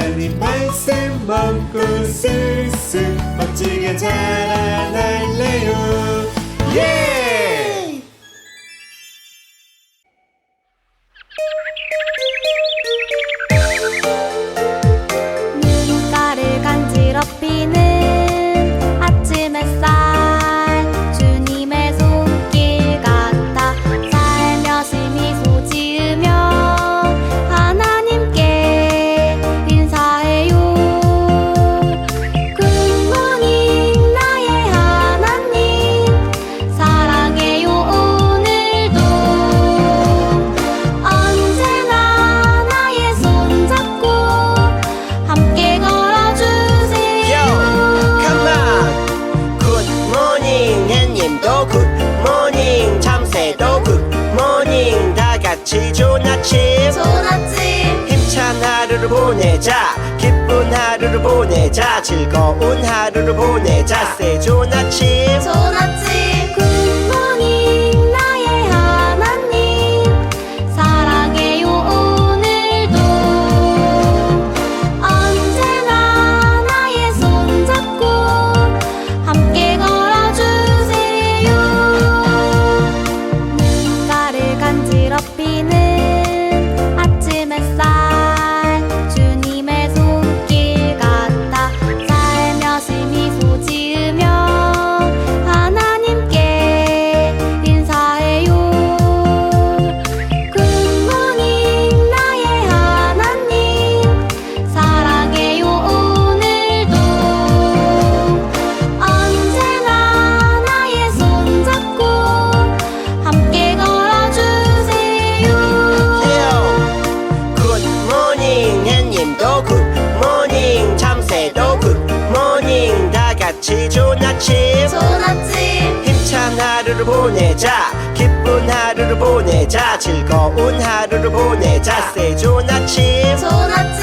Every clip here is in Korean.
하나님 말씀 먹고 쓱쓱 멋지게 자라날래요 예! Yeah! 굿모닝 잠새도 굿모닝 다 같이 좋은 아침. 좋은 아침. 힘찬 하루를 보내자. 기쁜 하루를 보내자. 즐거운 하루를 보내자. 새 좋은 아침. 좋은 아침. 보내. 자세 좋은 아침 좋은 아침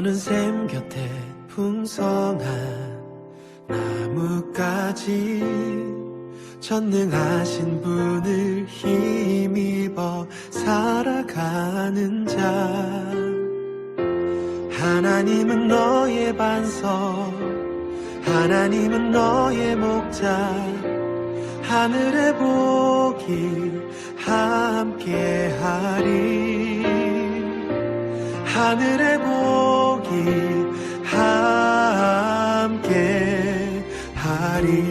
떠는 샘 곁에 풍성한 나뭇가지 전능하신 분을 힘입어 살아가는 자. 하나님은 너의 반석 하나님은 너의 목자. 하늘의 복이 함께하리. 하늘의 복 함께 하리.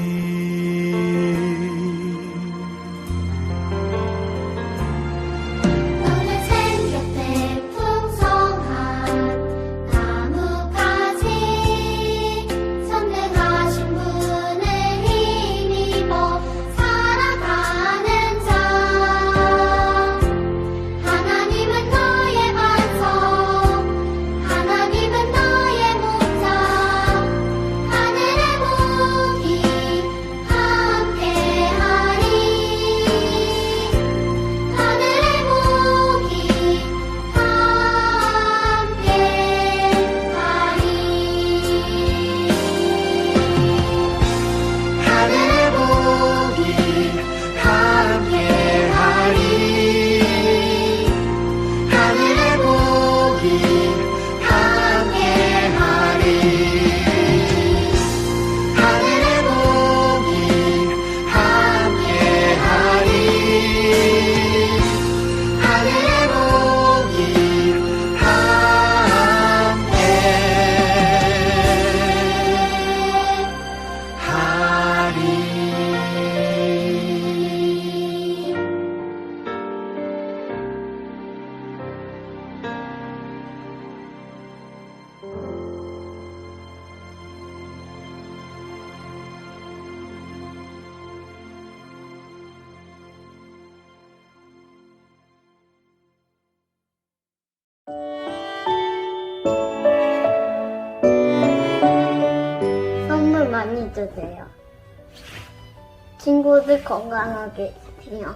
건강하게 해요.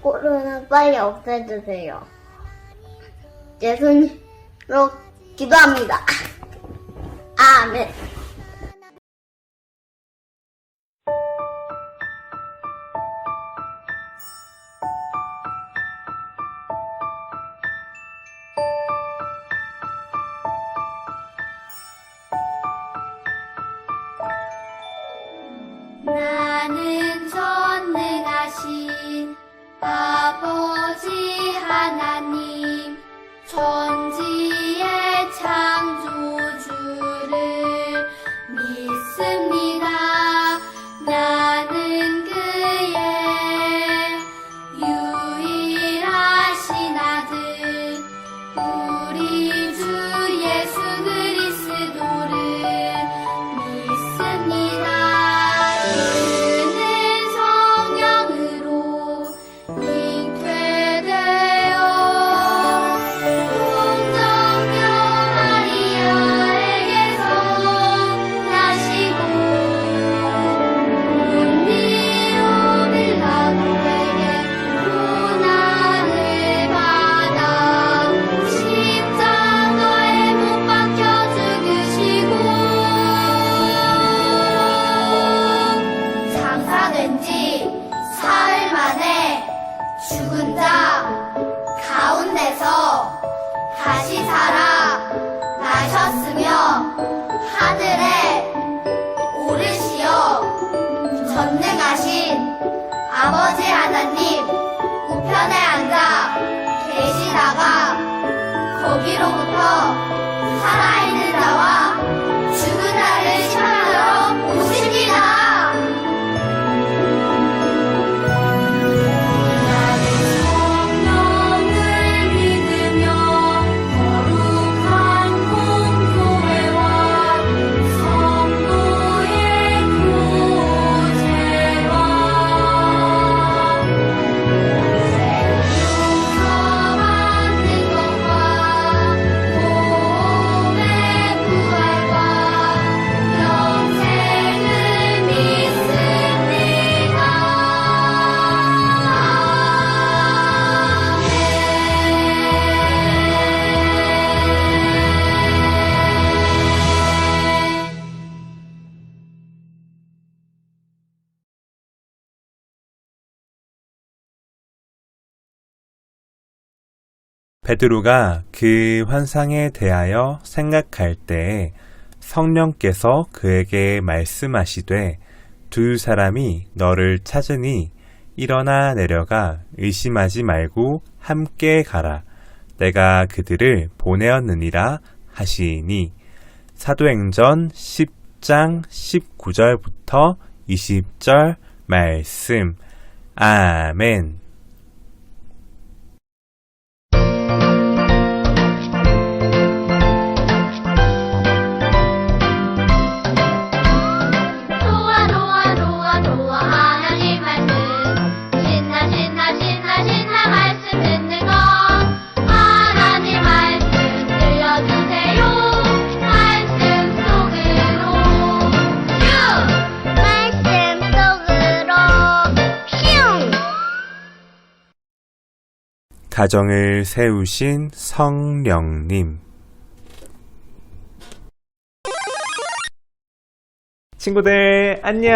코로나 빨리 없애주세요. 예수님으로 기도합니다. 아멘. 나 아버지 베드로가 그 환상에 대하여 생각할 때 성령께서 그에게 말씀하시되 두 사람이 너를 찾으니 일어나 내려가 의심하지 말고 함께 가라. 내가 그들을 보내었느니라 하시니 사도행전 10장 19절부터 20절 말씀. 아멘. 가정을 세우신 성령님. 친구들, 안녕.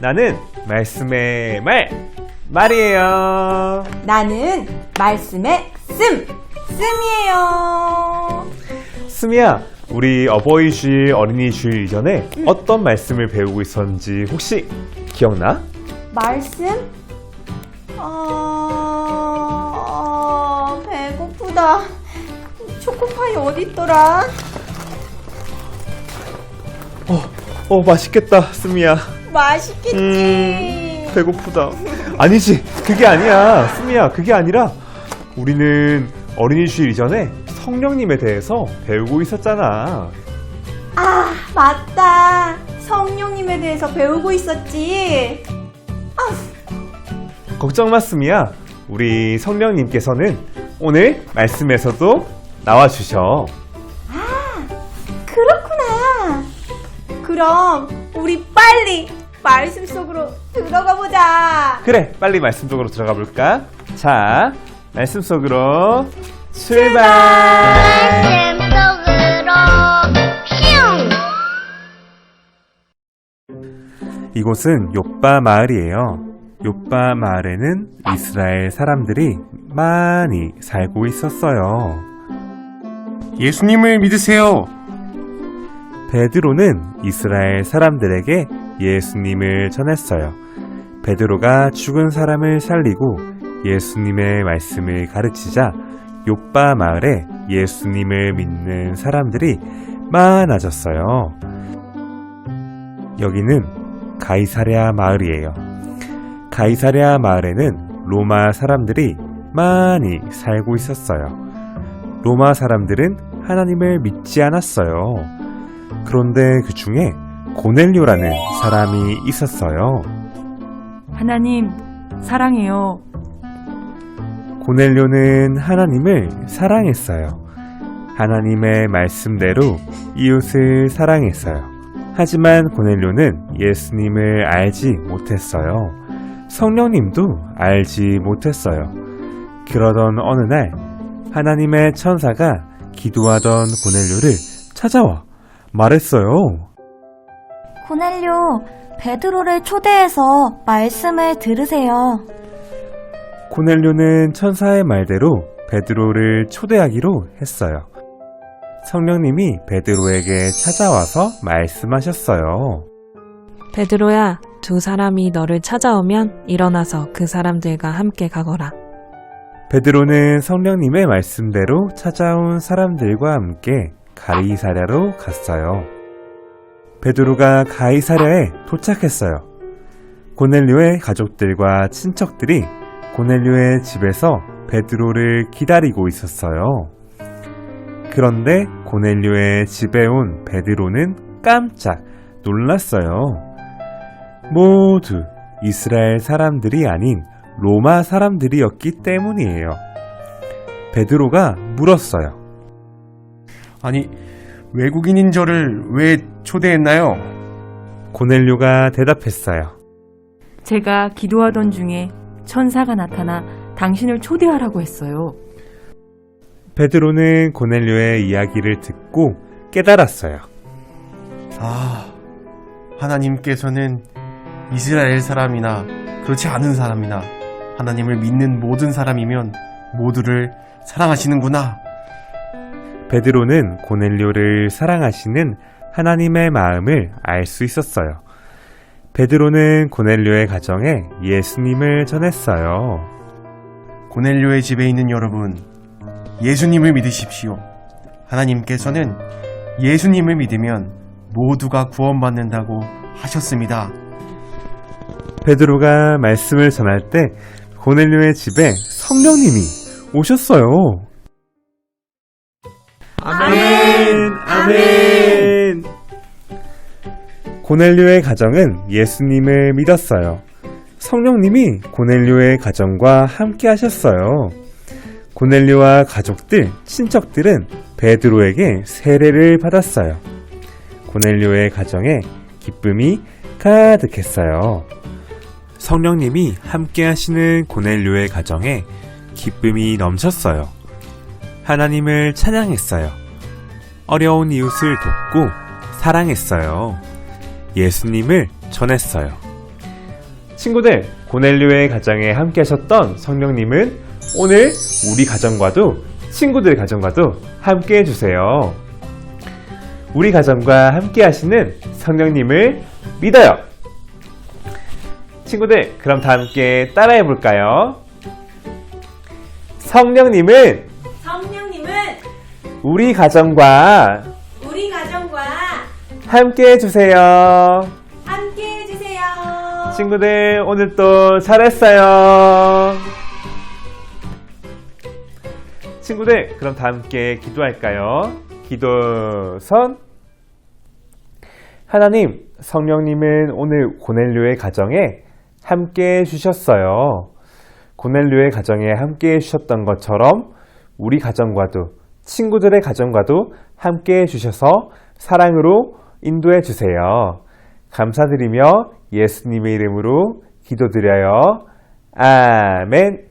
나는 말씀의 말, 말이에요. 나는 말씀의 씀, 씀이에요. 스미야, 우리 어버이 주일, 어린이 주일 이전에 어떤 말씀을 배우고 있었는지 혹시 기억나? 말씀? 아, 배고프다. 초코파이 어딨더라? 어, 어, 맛있겠다, 스미야. 맛있겠지. 음, 배고프다. 아니지, 그게 아니야. 스미야, 그게 아니라 우리는 어린이 주일 이전에 성령님에 대해서 배우고 있었잖아. 아, 맞다. 성령님에 대해서 배우고 있었지. 걱정 마, 스미야. 우리 성령님께서는 오늘 말씀에서도 나와주셔. 그렇구나. 그럼 우리 빨리 말씀 속으로 들어가 보자. 그래, 빨리 말씀 속으로 들어가 볼까? 자, 말씀 속으로 출발! 말씀 속으로 슝 이곳은 요빠 마을이에요. 요빠 마을에는 이스라엘 사람들이 많이 살고 있었어요. 예수님을 믿으세요. 베드로는 이스라엘 사람들에게 예수님을 전했어요. 베드로가 죽은 사람을 살리고 예수님의 말씀을 가르치자 요빠 마을에 예수님을 믿는 사람들이 많아졌어요. 여기는 가이사랴 마을이에요. 가이사랴 마을에는 로마 사람들이 많이 살고 있었어요. 로마 사람들은 하나님을 믿지 않았어요. 그런데 그 중에 고넬료라는 사람이 있었어요. 하나님, 사랑해요. 고넬료는 하나님을 사랑했어요. 하나님의 말씀대로 이웃을 사랑했어요. 하지만 고넬료는 예수님을 알지 못했어요. 성령님도 알지 못했어요. 그러던 어느 날 하나님의 천사가 기도하던 고넬료를 찾아와 말했어요. 고넬료, 베드로를 초대해서 말씀을 들으세요. 고넬료는 천사의 말대로 베드로를 초대하기로 했어요. 성령님이 베드로에게 찾아와서 말씀하셨어요. 베드로야, 두 사람이 너를 찾아오면 일어나서 그 사람들과 함께 가거라. 베드로는 성령님의 말씀대로 찾아온 사람들과 함께 가이사랴로 갔어요. 베드로가 가이사랴에 도착했어요. 고넬료의 가족들과 친척들이 고넬료의 집에서 베드로를 기다리고 있었어요. 그런데 고넬료의 집에 온 베드로는 깜짝 놀랐어요. 모두 이스라엘 사람들이 아닌 로마 사람들이었기 때문이에요. 베드로가 물었어요. 아니, 외국인인 저를 왜 초대했나요? 고넬료가 대답했어요. 제가 기도하던 중에 천사가 나타나 당신을 초대하라고 했어요. 베드로는 고넬료의 이야기를 듣고 깨달았어요. 아, 하나님께서는 이스라엘 사람이나 그렇지 않은 사람이나 하나님을 믿는 모든 사람이면 모두를 사랑하시는구나. 베드로는 고넬료를 사랑하시는 하나님의 마음을 알 수 있었어요. 베드로는 고넬료의 가정에 예수님을 전했어요. 고넬료의 집에 있는 여러분, 예수님을 믿으십시오. 하나님께서는 예수님을 믿으면 모두가 구원받는다고 하셨습니다. 베드로가 말씀을 전할 때 고넬료의 집에 성령님이 오셨어요. 아멘, 아멘. 고넬료의 가정은 예수님을 믿었어요. 성령님이 고넬료의 가정과 함께 하셨어요. 고넬료와 가족들, 친척들은 베드로에게 세례를 받았어요. 고넬료의 가정에 기쁨이 가득했어요. 성령님이 함께 하시는 고넬료의 가정에 기쁨이 넘쳤어요. 하나님을 찬양했어요. 어려운 이웃을 돕고 사랑했어요. 예수님을 전했어요. 친구들, 고넬료의 가정에 함께 하셨던 성령님은 오늘 우리 가정과도 친구들 가정과도 함께 해주세요. 우리 가정과 함께 하시는 성령님을 믿어요. 친구들, 그럼 다 함께 따라해 볼까요? 성령님은 성령님은 우리 가정과 우리 가정과 함께 해주세요. 함께 해주세요. 친구들, 오늘 또 잘했어요. 친구들, 그럼 다 함께 기도할까요? 기도선. 하나님, 성령님은 오늘 고넬료의 가정에 함께 해주셨어요. 고넬료의 가정에 함께 해주셨던 것처럼 우리 가정과도 친구들의 가정과도 함께 해주셔서 사랑으로 인도해 주세요. 감사드리며 예수님의 이름으로 기도드려요. 아멘.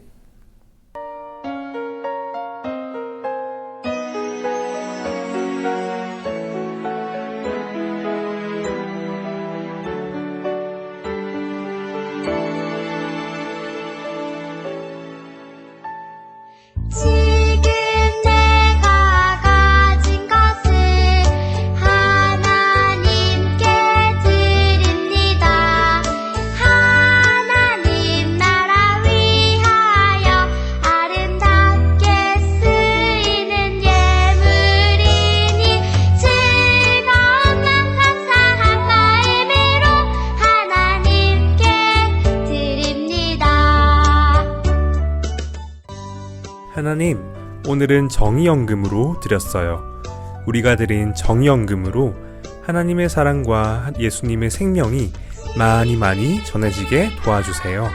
오늘은 정의연금으로 드렸어요. 우리가 드린 정의연금으로 하나님의 사랑과 예수님의 생명이 많이 많이 전해지게 도와주세요.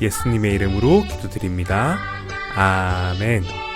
예수님의 이름으로 기도드립니다. 아멘.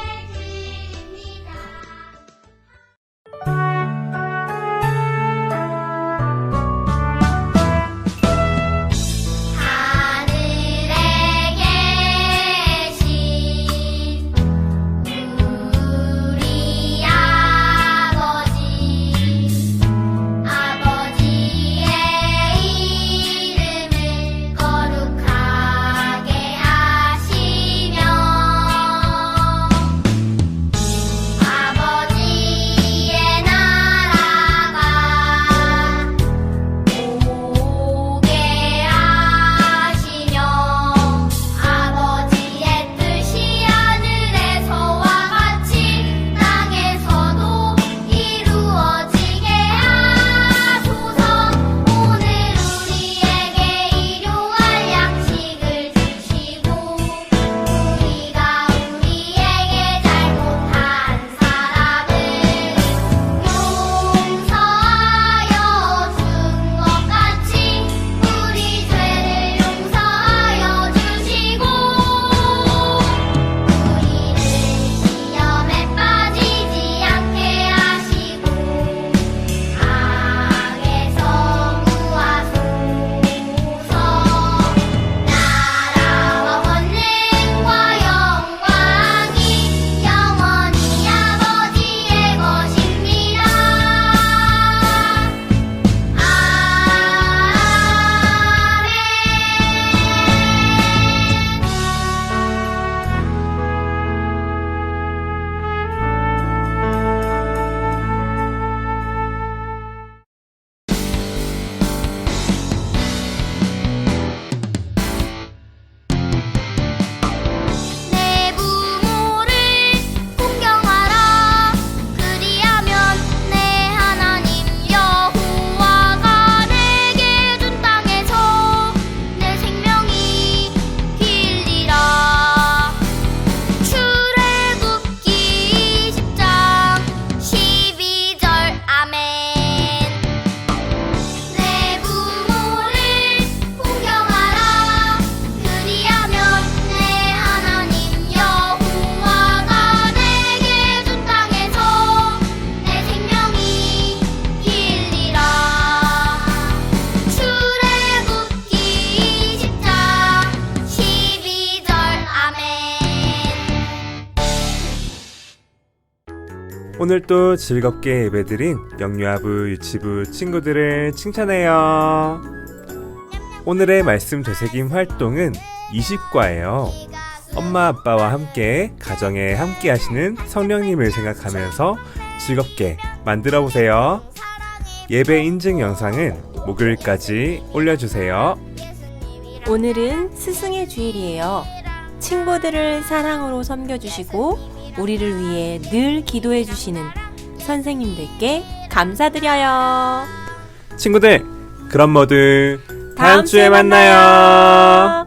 오늘 또 즐겁게 예배드린 영유아부 유치부 친구들을 칭찬해요. 오늘의 말씀 되새김 활동은 20과예요. 엄마 아빠와 함께 가정에 함께 하시는 성령님을 생각하면서 즐겁게 만들어 보세요. 예배 인증 영상은 목요일까지 올려주세요. 오늘은 스승의 주일이에요. 친구들을 사랑으로 섬겨주시고 우리를 위해 늘 기도해 주시는 선생님들께 감사드려요. 친구들, 그럼 모두 다음, 주에 만나요.